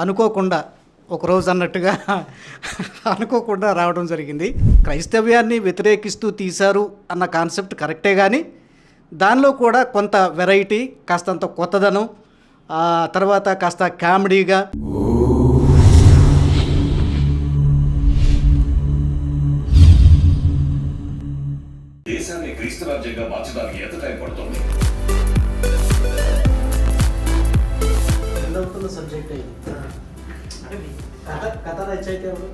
అనుకోకుండా ఒకరోజు అన్నట్టుగా అనుకోకుండా రావడం జరిగింది. క్రైస్తవ్యాన్ని వ్యతిరేకిస్తూ తీశారు అన్న కాన్సెప్ట్ కరెక్టే కానీ దానిలో కూడా కొంత వెరైటీ కాస్తంత కొత్తదనం ఆ తర్వాత కాస్త కామెడీగా. దేశాన్ని క్రీస్తు రాజ్యంగా మార్చడానికి ఎంత టైం పడుతుంది? అవుతున్న సబ్జెక్ట్ ఇది. కథ కథ రచయిత ఎవరు?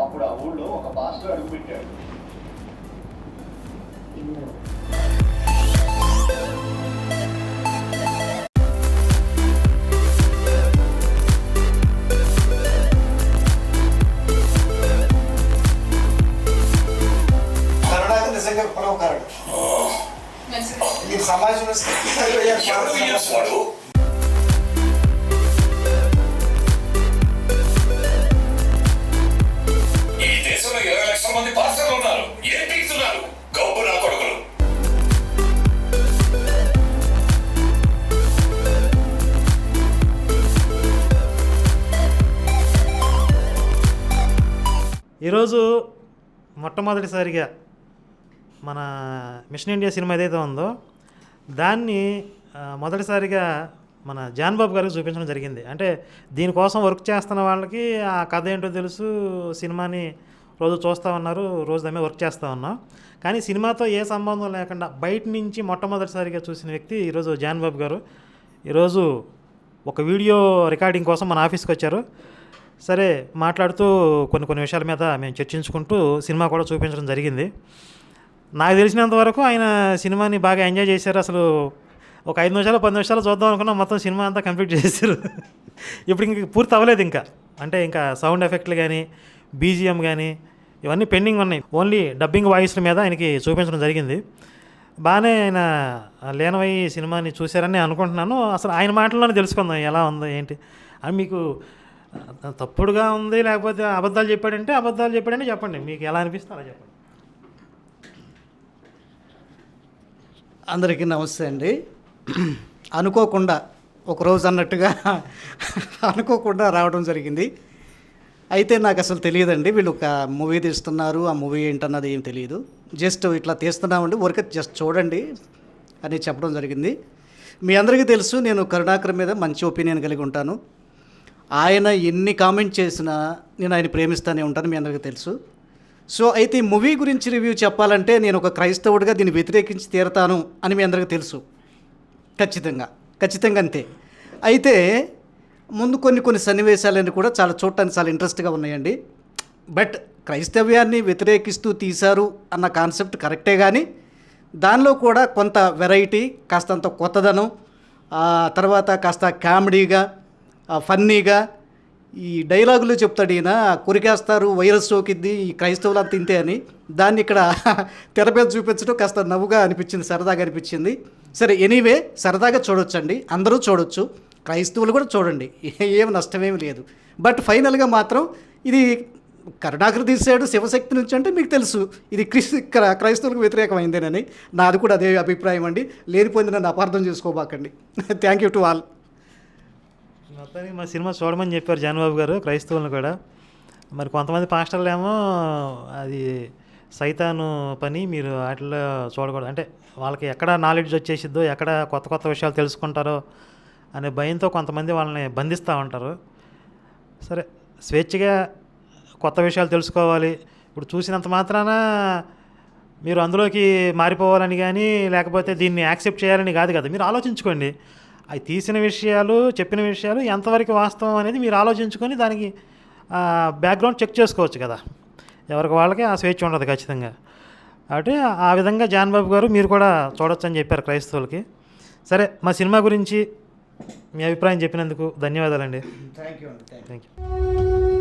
అప్పుడు ఆ ఊళ్ళో ఒక మాస్టర్ అడుగు పెట్టాడు. సమాజంలో ఈరోజు మొట్టమొదటిసారిగా మన మిషన్ ఇండియా సినిమా ఏదైతే ఉందో దాన్ని మొదటిసారిగా మన జాన్ బాబు గారికి చూపించడం జరిగింది. అంటే దీనికోసం వర్క్ చేస్తున్న వాళ్ళకి ఆ కథ ఏంటో తెలుసు సినిమాని రోజు చూస్తూ ఉన్నారు రోజు దాని మీద వర్క్ చేస్తూ ఉన్నాం. కానీ సినిమాతో ఏ సంబంధం లేకుండా బయట నుంచి మొట్టమొదటిసారిగా చూసిన వ్యక్తి ఈరోజు జాన్ బాబు గారు. ఈరోజు ఒక వీడియో రికార్డింగ్ కోసం మన ఆఫీస్కి వచ్చారు. సరే మాట్లాడుతూ కొన్ని కొన్ని విషయాల మీద మేము చర్చించుకుంటూ సినిమా కూడా చూపించడం జరిగింది. నాకు తెలిసినంత వరకు ఆయన సినిమాని బాగా ఎంజాయ్ చేశారు. అసలు ఒక ఐదు నిమిషాలు పది నిమిషాలు చూద్దాం అనుకున్నాం మొత్తం సినిమా అంతా కంప్లీట్ చేశారు. ఇప్పుడు ఇంక పూర్తి అవ్వలేదు ఇంకా. అంటే ఇంకా సౌండ్ ఎఫెక్ట్లు కానీ బీజిఎం కానీ ఇవన్నీ పెండింగ్ ఉన్నాయి. ఓన్లీ డబ్బింగ్ వాయిస్ల మీద ఆయనకి చూపించడం జరిగింది. బాగానే ఆయన లేనవై సినిమాని చూశారని అనుకుంటున్నాను. అసలు ఆయన మాటల్లోనే తెలుసుకుందాం ఎలా ఉందో ఏంటి అని మీకు తప్పుడుగా ఉంది లేకపోతే అబద్ధాలు చెప్పాడంటే అబద్ధాలు చెప్పాడంటే చెప్పండి. మీకు ఎలా అనిపిస్తే అలా చెప్పండి. అందరికీ నమస్తే అండి. అనుకోకుండా ఒకరోజు అన్నట్టుగా అనుకోకుండా రావడం జరిగింది. అయితే నాకు అసలు తెలియదండి. వీళ్ళు ఒక మూవీ తీస్తున్నారు. ఆ మూవీ ఏంటన్నది ఏం తెలియదు. జస్ట్ ఇట్లా తీస్తున్నామండి. ఊరికే జస్ట్ చూడండి అని చెప్పడం జరిగింది. మీ అందరికీ తెలుసు నేను కరుణాకర్ మీద మంచి ఒపీనియన్ కలిగి ఉంటాను. ఆయన ఎన్ని కామెంట్ చేసినా నేను ఆయన ప్రేమిస్తూనే ఉంటాను మీ అందరికీ తెలుసు. సో అయితే ఈ మూవీ గురించి రివ్యూ చెప్పాలంటే నేను ఒక క్రైస్తవుడిగా దీన్ని వ్యతిరేకించి తీరతాను అని మీ అందరికీ తెలుసు. ఖచ్చితంగా ఖచ్చితంగా అంతే. అయితే ముందు కొన్ని కొన్ని సన్నివేశాలన్నీ కూడా చాలా చూడటానికి చాలా ఇంట్రెస్ట్గా ఉన్నాయండి. బట్ క్రైస్తవ్యాన్ని వ్యతిరేకిస్తూ తీశారు అన్న కాన్సెప్ట్ కరెక్టే కానీ దానిలో కూడా కొంత వెరైటీ కాస్తంత కొత్తదనం తర్వాత కాస్త కామెడీగా ఫన్నీగా ఈ డైలాగులు చెప్తాడు ఈయన కొరికేస్తారు వైరస్ సోకిద్ది ఈ క్రైస్తవులు అంత ఇంతే అని. దాన్ని ఇక్కడ తెర మీద చూపించడం కాస్త నవ్వుగా అనిపించింది సరదాగా అనిపించింది. సరే ఎనీవే సరదాగా చూడొచ్చండి. అందరూ చూడొచ్చు. క్రైస్తవులు కూడా చూడండి. ఏం నష్టమేమి లేదు. బట్ ఫైనల్గా మాత్రం ఇది కరుణాకర్ తీసాడు శివశక్తి నుంచి అంటే మీకు తెలుసు. ఇది క్రిస్ క్ర- క్రైస్తవులకు వ్యతిరేకమైందేనని. నాది కూడా అదే అభిప్రాయం అండి. లేనిపోయింది నన్ను అపార్థం చేసుకోబాకండి. థ్యాంక్ యూ టు ఆల్ మొత్తానికి మా సినిమా చూడమని చెప్పారు జానబాబు గారు క్రైస్తవులను కూడా. మరి కొంతమంది పాస్టర్లు ఏమో అది సైతాను పని మీరు వాటిలో చూడకూడదు. అంటే వాళ్ళకి ఎక్కడ నాలెడ్జ్ వచ్చేసిద్దో ఎక్కడ కొత్త కొత్త విషయాలు తెలుసుకుంటారో అనే భయంతో కొంతమంది వాళ్ళని బంధిస్తూ ఉంటారు. సరే స్వేచ్ఛగా కొత్త విషయాలు తెలుసుకోవాలి. ఇప్పుడు చూసినంత మాత్రాన మీరు అందులోకి మారిపోవాలని కానీ లేకపోతే దీన్ని యాక్సెప్ట్ చేయాలని కాదు కదా. మీరు ఆలోచించుకోండి. అవి తీసిన విషయాలు చెప్పిన విషయాలు ఎంతవరకు వాస్తవం అనేది మీరు ఆలోచించుకొని దానికి బ్యాక్గ్రౌండ్ చెక్ చేసుకోవచ్చు కదా. ఎవరికి వాళ్ళకి ఆ స్వేచ్ఛ ఉండదు ఖచ్చితంగా. కాబట్టి ఆ విధంగా జాన్ బాబు గారు మీరు కూడా చూడొచ్చని చెప్పారు క్రైస్తవులకి. సరే మా సినిమా గురించి మీ అభిప్రాయం చెప్పినందుకు ధన్యవాదాలండి. థ్యాంక్ యూ అండి థ్యాంక్ యూ. Thank you.